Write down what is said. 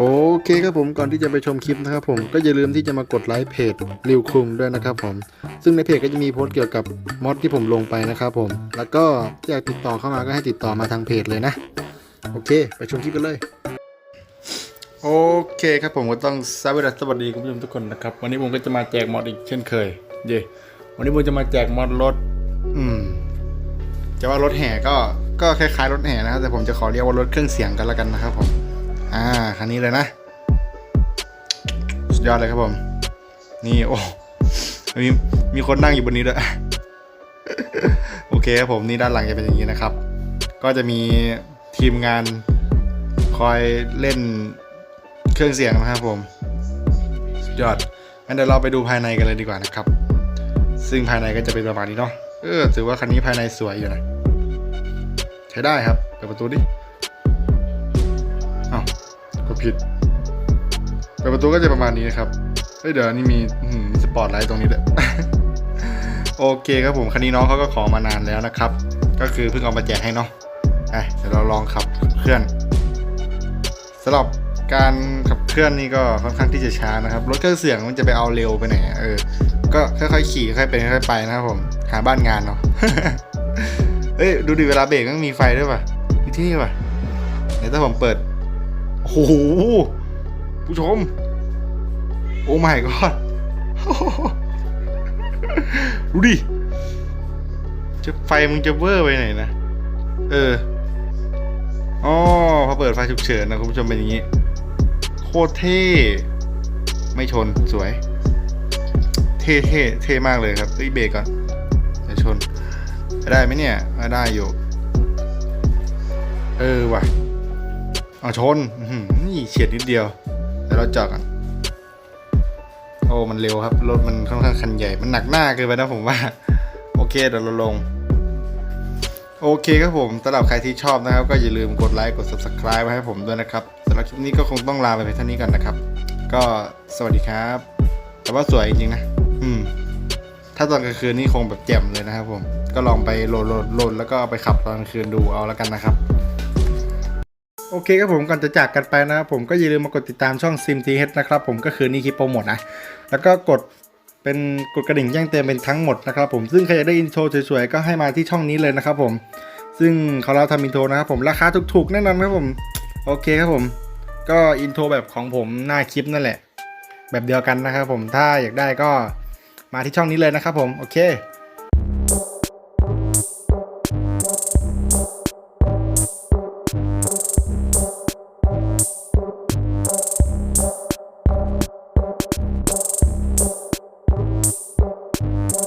โอเคครับผมก่อนที่จะไปชมคลิปนะครับผมก็อย่าลืมที่จะมากดไลค์เพจริวคุงด้วยนะครับผมซึ่งในเพจก็จะมีโพสต์เกี่ยวกับมอดที่ผมลงไปนะครับผม แล้วก็อยากติดต่อเข้ามาก็ให้ติดต่อมาทางเพจเลยนะ โอเค ไปชมคลิปกันเลย โอเคครับผมก็ต้องสวัสดีสวัสดีคุณผู้ชมทุกคนนะครับ วันนี้ผมก็จะมาแจกมอดอีกเช่นเคย เย่วันนี้ผมจะมาแจกมอดรถ อืมจะว่ารถแห่ก็ก็คล้ายๆรถแห่นะครับแต่ผมจะขอเรียกว่ารถเครื่องเสียงกันแล้วกันนะครับผม อ่าคันนี้เลยนะ สุดยอดเลยครับผม นี่โอ้มีมีคนนั่งอยู่บนนี้ด้วยโอเคครับผมนี่ด้านหลังจะเป็นอย่างนี้นะครับ ก็จะมีทีมงานคอยเล่นเครื่องเสียงนะครับผมสุดยอดงั้นเดี๋ยวเราไปดูภายในกันเลยดีกว่านะครับ ซึ่งภายในก็จะเป็นประมาณนี้เนาะเออถือว่าคันนี้ภายในสวยอยู่นะ ใช้ได้ครับเปิดประตูดิ ผิดเปิดประตูก็จะประมาณนี้นะครับเฮ้ยเดี๋ยวนี่มีอื้อหือสปอตไลท์ตรงนี้ด้วยโอเคครับผมคันนี้น้องเขาก็ขอมานานแล้วนะครับ ก็คือเพิ่งเอามาแจกให้เนาะอะเดี๋ยวเราลองขับเคลื่อนสำหรับการขับเคลื่อนนี่ก็ค่อนข้างที่จะช้านะครับรถเครื่องเสียงมันจะไปเอาเร็วไปไหนเออก็ค่อยๆขี่ค่อยเป็นค่อยไปนะครับผมหาบ้านงานเนาะเฮ้ยดูดิเวลาเบรกต้องมีไฟด้วยป่ะที่นี่ป่ะเดี๋ยวถ้าผมเปิด โอ้โหผู้ชม โอ้ my god ดูดิจะไฟมึงจะเวอร์ไปไหนนะ เอออ๋อพอเปิดไฟฉุกเฉินนะคุณผู้ชมเป็นอย่างนี้ โคตรเท่ ไม่ชนสวย เท่เท่เท่มากเลยครับเฮ้ยเบรกก่อนจะชน ได้ไหมเนี่ย ได้อยู่ เออว่ะ เอาชนนี่เฉียดนิดเดียวแต่เราจอดกันโอ้มันเร็วครับ รถมันค่อนข้างคันใหญ่ มันหนักหน้าเกินไปนะผมว่า โอเคเดี๋ยวเราลง โอเคครับผมสำหรับใครที่ชอบนะครับ ก็อย่าลืมกดไลค์ กด subscribe ไว้ให้ผมด้วยนะครับสำหรับคลิปนี้ก็คงต้องลาไปเพียงเท่านี้กันนะครับ ก็สวัสดีครับ แต่ว่าสวยจริงๆนะ อืม ถ้าตอนกลางคืนนี่คงแบบแจ่มเลยนะครับผม ก็ลองไปโหลดโหลดโหลดแล้วก็ไปขับตอนกลางคืนดูเอาแล้วกันนะครับ โอเคครับผมก่อนจะจากกันไปนะครับผมก็อย่าลืมมากดติดตามช่อง Sim t h นะครับผมก็คือนี่คลิปโปรโมทนะ แล้วก็กดเป็นกดกระดิ่งแจ้งเตือนเป็นทั้งหมดนะครับผมซึ่งใครอยากได้อินโทรสวยๆก็ให้มาที่ช่องนี้เลยนะครับผมซึ่งเขาเราทำอินโทรนะครับผมราคาถูกๆแน่นอนครับผมโอเคครับผมก็อินโทรแบบของผมหน้าคลิปนั่นแหละ แบบเดียวกันนะครับผมถ้าอยากได้ก็มาที่ช่องนี้เลยนะครับผมโอเค